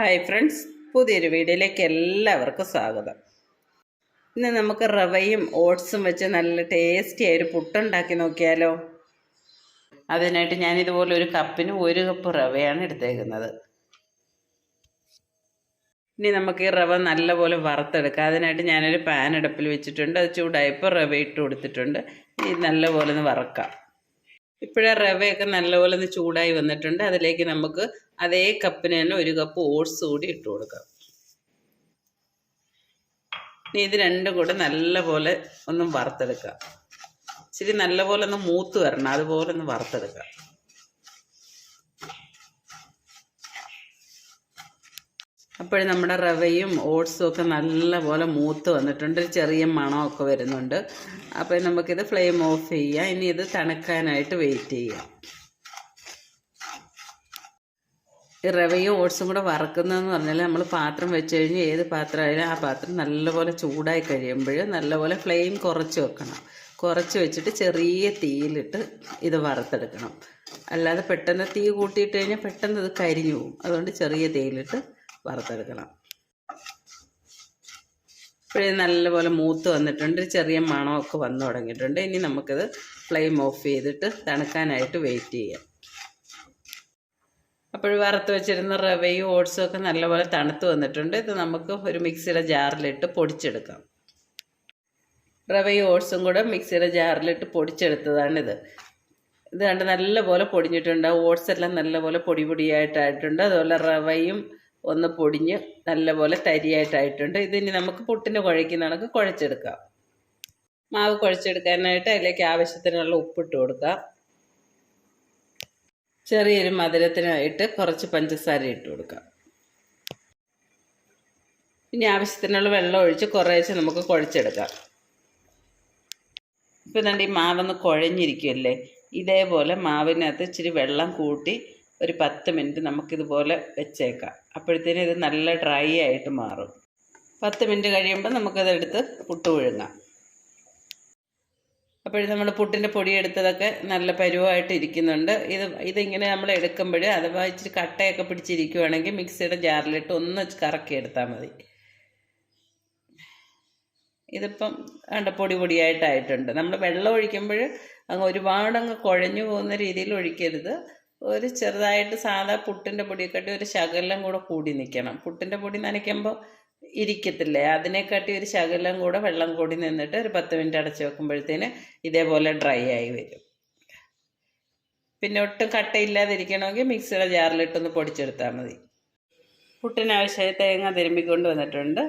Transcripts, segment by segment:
Hi friends പുതിയൊരു വീഡിയോയിലേക്ക് എല്ലാവർക്കും സ്വാഗതം. ഇന്ന് നമുക്ക് റവയും ഓട്സും വെച്ച് നല്ല ടേസ്റ്റി ആയൊരു പുട്ടുണ്ടാക്കി നോക്കിയാലോ? അതിനായിട്ട് ഞാൻ ഇതുപോലെ ഒരു കപ്പിന് ഒരു കപ്പ് റവയാണ് എടുത്തേക്കുന്നത്. ഇനി നമുക്ക് ഈ റവ നല്ലപോലെ വറുത്തെടുക്കാം. അതിനായിട്ട് ഞാനൊരു പാൻ അടുപ്പിൽ വെച്ചിട്ടുണ്ട്. അത് ചൂടായപ്പോൾ റവ ഇട്ട് കൊടുത്തിട്ടുണ്ട്. ഇനി നല്ലപോലെ ഒന്ന് വറക്കാം. ഇപ്പോഴേ റവയൊക്കെ നല്ലപോലെ ഒന്ന് ചൂടായി വന്നിട്ടുണ്ട്. അതിലേക്ക് നമുക്ക് അതേ കപ്പിന് തന്നെ ഒരു കപ്പ് ഓട്സ് കൂടി ഇട്ട് കൊടുക്കാം. ഇനി ഇത് രണ്ടും കൂടെ നല്ലപോലെ ഒന്ന് വറുത്തെടുക്കാം. ഇച്ചിരി നല്ലപോലെ ഒന്ന് മൂത്ത് വരണം. അതുപോലെ ഒന്ന് വറുത്തെടുക്കാം. അപ്പോൾ നമ്മുടെ റവയും ഓട്സും ഒക്കെ നല്ലപോലെ മൂത്ത് വന്നിട്ടുണ്ട്. ഒരു ചെറിയ മണമൊക്കെ വരുന്നുണ്ട്. അപ്പോൾ നമുക്കിത് ഫ്ലെയിം ഓഫ് ചെയ്യാം. ഇനി ഇത് തണുക്കാനായിട്ട് വെയിറ്റ് ചെയ്യാം. ഈ റവയും ഓട്സും കൂടെ വറക്കുന്നതെന്ന് പറഞ്ഞാൽ നമ്മൾ പാത്രം വെച്ച് കഴിഞ്ഞ് ഏത് പാത്രമായാലും ആ പാത്രം നല്ലപോലെ ചൂടായി കഴിയുമ്പോൾ നല്ലപോലെ ഫ്ലെയിം കുറച്ച് വെക്കണം. കുറച്ച് വെച്ചിട്ട് ചെറിയ തീയിലിട്ട് ഇത് വറുത്തെടുക്കണം. അല്ലാതെ പെട്ടെന്ന് തീ കൂട്ടിയിട്ട് കഴിഞ്ഞാൽ പെട്ടെന്ന് ഇത് കരിഞ്ഞു പോകും. അതുകൊണ്ട് ചെറിയ തീയിലിട്ട് വറുത്തെടുക്കണം. ഇപ്പോഴേ നല്ലപോലെ മൂത്ത് വന്നിട്ടുണ്ട്. ചെറിയ മണമൊക്കെ വന്നു തുടങ്ങിയിട്ടുണ്ട്. ഇനി നമുക്കിത് ഫ്ലെയിം ഓഫ് ചെയ്തിട്ട് തണുക്കാനായിട്ട് വെയിറ്റ് ചെയ്യാം. അപ്പോൾ വറുത്ത് വെച്ചിരുന്ന റവയും ഓട്സും ഒക്കെ നല്ലപോലെ തണുത്ത് വന്നിട്ടുണ്ട്. ഇത് നമുക്ക് ഒരു മിക്സിയുടെ ജാറിലിട്ട് പൊടിച്ചെടുക്കാം. റവയും ഓട്സും കൂടെ മിക്സിയുടെ ജാറിലിട്ട് പൊടിച്ചെടുത്തതാണിത്. ഇത് കണ്ട് നല്ലപോലെ പൊടിഞ്ഞിട്ടുണ്ട്. ഓട്സ് എല്ലാം നല്ലപോലെ പൊടി പൊടിയായിട്ടായിട്ടുണ്ട്. അതുപോലെ റവയും ഒന്ന് പൊടിഞ്ഞ് നല്ലപോലെ തരിയായിട്ടായിട്ടുണ്ട്. ഇതിനി നമുക്ക് പുട്ടിന് കുഴയ്ക്കുന്ന കണക്ക് കുഴച്ചെടുക്കാം. മാവ് കുഴച്ചെടുക്കാനായിട്ട് അതിലേക്ക് ആവശ്യത്തിനുള്ള ഉപ്പിട്ട് കൊടുക്കാം. ചെറിയൊരു മധുരത്തിനായിട്ട് കുറച്ച് പഞ്ചസാര ഇട്ട് കൊടുക്കാം. ഇനി ആവശ്യത്തിനുള്ള വെള്ളം ഒഴിച്ച് കുറേശ്ശെ നമുക്ക് കുഴച്ചെടുക്കാം. ഇപ്പം തന്നെ ഈ മാവൊന്ന് കുഴഞ്ഞിരിക്കുമല്ലേ ഇതേപോലെ മാവിനകത്ത് ഇച്ചിരി വെള്ളം കൂട്ടി ഒരു പത്ത് മിനിറ്റ് നമുക്കിതുപോലെ വെച്ചേക്കാം. അപ്പോഴത്തേനും ഇത് നല്ല ഡ്രൈ ആയിട്ട് മാറും. പത്ത് മിനിറ്റ് കഴിയുമ്പോൾ നമുക്കതെടുത്ത് പുട്ട് വിഴുങ്ങാം അപ്പോൾ നമ്മൾ പുട്ടിന്റെ പൊടി എടുത്തതൊക്കെ നല്ല പരുവമായിട്ട് ഇരിക്കുന്നുണ്ട്. ഇത് ഇതിങ്ങനെ നമ്മൾ എടുക്കുമ്പോൾ അഥവാ ഇച്ചിരി കട്ടയൊക്കെ പിടിച്ചിരിക്കുവാണെങ്കിൽ മിക്സിയുടെ ജാറിലിട്ട് ഒന്ന് കറക്കി എടുത്താൽ മതി. ഇതിപ്പം കണ്ട പൊടി പൊടിയായിട്ടായിട്ടുണ്ട്. നമ്മൾ വെള്ളം ഒഴിക്കുമ്പോൾ അങ്ങ് ഒരുപാടങ്ങ് കുഴഞ്ഞു പോകുന്ന രീതിയിൽ ഒഴിക്കരുത്. ഒരു ചെറുതായിട്ട് സാധാ പുട്ടിന്റെ പൊടിയെക്കാട്ടി ഒരു ശകലം കൂടെ കൂടി നിൽക്കണം പുട്ടിന്റെ പൊടി നനയ്ക്കുമ്പോൾ ഇരിക്കത്തില്ലേ? അതിനെക്കാട്ടി ഒരു ശകലം കൂടെ വെള്ളം കൂടി നിന്നിട്ട് ഒരു പത്ത് മിനിറ്റ് അടച്ചു വെക്കുമ്പോഴത്തേന് ഇതേപോലെ ഡ്രൈ ആയി വരും. പിന്നെ ഒട്ടും കട്ടയില്ലാതിരിക്കണമെങ്കിൽ മിക്സിയുടെ ജാറിലിട്ടൊന്ന് പൊടിച്ചെടുത്താൽ മതി. പുട്ടിനാവശ്യമായി തേങ്ങ തിരുമ്പിക്കൊണ്ട് വന്നിട്ടുണ്ട്.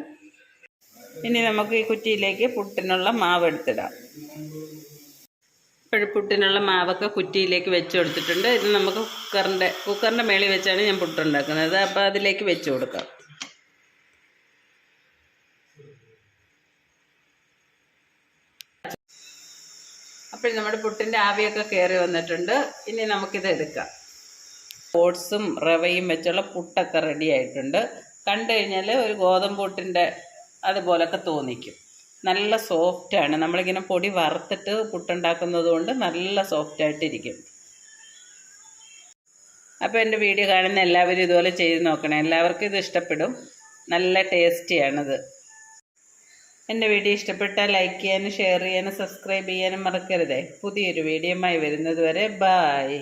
ഇനി നമുക്ക് ഈ കുറ്റിയിലേക്ക് പുട്ടിനുള്ള മാവ് എടുത്തിടാം. പുട്ടിനുള്ള മാവൊക്കെ കുറ്റിയിലേക്ക് വെച്ച് കൊടുത്തിട്ടുണ്ട്. ഇത് നമുക്ക് കുക്കറിന്റെ കുക്കറിന്റെ മേളിൽ വെച്ചാണ് ഞാൻ പുട്ടുണ്ടാക്കുന്നത്. അപ്പോൾ അതിലേക്ക് വെച്ച് കൊടുക്കാം. അപ്പോൾ നമ്മുടെ പുട്ടിന്റെ ആവിയൊക്കെ കയറി വന്നിട്ടുണ്ട്. ഇനി നമുക്കിത് എടുക്കാം. ഓട്സും റവയും വെച്ചുള്ള പുട്ടൊക്കെ റെഡി ആയിട്ടുണ്ട്. കണ്ടു കഴിഞ്ഞാൽ ഒരു ഗോതമ്പ് പുട്ടിന്റെ അതുപോലൊക്കെ തോന്നിക്കും. നല്ല സോഫ്റ്റാണ് നമ്മളിങ്ങനെ പൊടി വറുത്തിട്ട് പുട്ടുണ്ടാക്കുന്നത് കൊണ്ട് നല്ല സോഫ്റ്റായിട്ടിരിക്കും അപ്പോൾ എന്റെ വീഡിയോ കാണുന്ന എല്ലാവരും ഇതുപോലെ ചെയ്ത് നോക്കണം. എല്ലാവർക്കും ഇത് ഇഷ്ടപ്പെടും. നല്ല ടേസ്റ്റിയാണിത് എന്റെ വീഡിയോ ഇഷ്ടപ്പെട്ടാൽ ലൈക്ക് ചെയ്യാനും ഷെയർ ചെയ്യാനും സബ്സ്ക്രൈബ് ചെയ്യാനും മറക്കരുതേ. പുതിയൊരു വീഡിയോയുമായി വരുന്നത് വരെ ബായ്